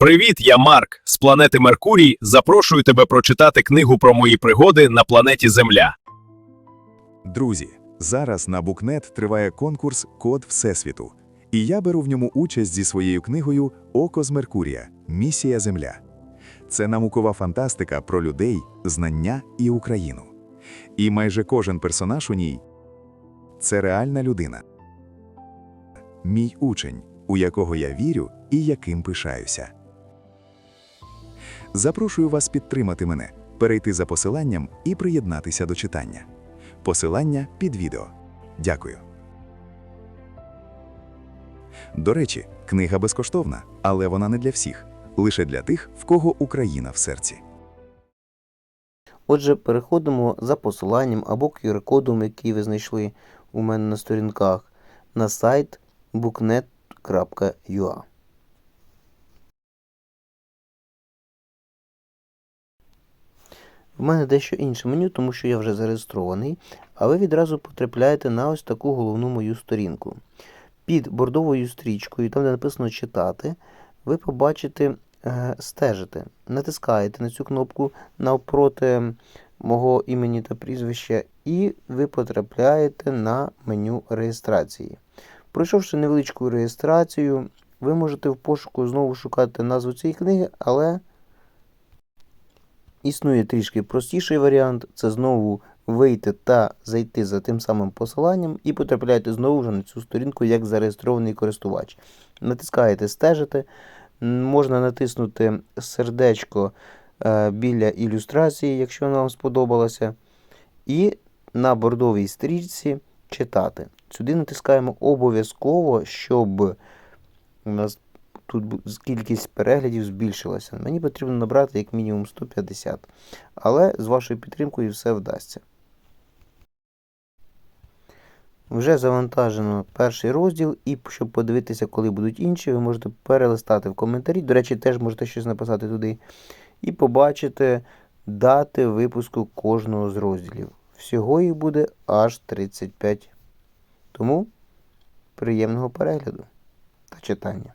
Привіт, я Марк з планети Меркурій. Запрошую тебе прочитати книгу про мої пригоди на планеті Земля. Друзі, зараз на Букнет триває конкурс Код Всесвіту, і я беру в ньому участь зі своєю книгою Око з Меркурія. Місія Земля. Це наукова фантастика про людей, знання і Україну. І майже кожен персонаж у ній це реальна людина. Мій учень, у якого я вірю і яким пишаюся. Запрошую вас підтримати мене, перейти за посиланням і приєднатися до читання. Посилання під відео. Дякую. До речі, книга безкоштовна, але вона не для всіх, лише для тих, в кого Україна в серці. Отже, переходимо за посиланням або QR-кодом, який ви знайшли у мене на сторінках, на сайт booknet.ua. В мене дещо інше меню, тому що я вже зареєстрований, а ви відразу потрапляєте на ось таку головну мою сторінку. Під бордовою стрічкою, там де написано читати, ви побачите е, стежити. Натискаєте на цю кнопку навпроти мого імені та прізвища, і ви потрапляєте на меню реєстрації. Пройшовши невеличку реєстрацію, ви можете в пошуку знову шукати назву цієї книги, але існує трішки простіший варіант це знову вийти та зайти за тим самим посиланням і потрапляєте знову вже на цю сторінку як зареєстрований користувач. Натискаєте стежити, можна натиснути сердечко е, біля ілюстрації, якщо вона вам сподобалася, і на бордовій стрічці читати. Сюди натискаємо обов'язково, щоб у нас тут кількість переглядів збільшилася. Мені потрібно набрати як мінімум 150. Але з вашою підтримкою все вдасться. Вже завантажено перший розділ, і щоб подивитися, коли будуть інші, ви можете перелистати в коментарі. До речі, теж можете щось написати туди. І побачите дати випуску кожного з розділів. Всього їх буде аж 35. Тому приємного перегляду та читання.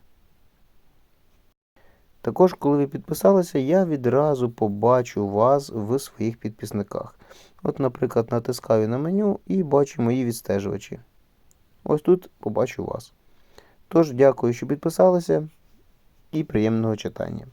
Також, коли ви підписалися, я відразу побачу вас в своїх підписниках. От, наприклад, натискаю на меню і бачу мої відстежувачі. Ось тут побачу вас. Тож, дякую, що підписалися і приємного читання.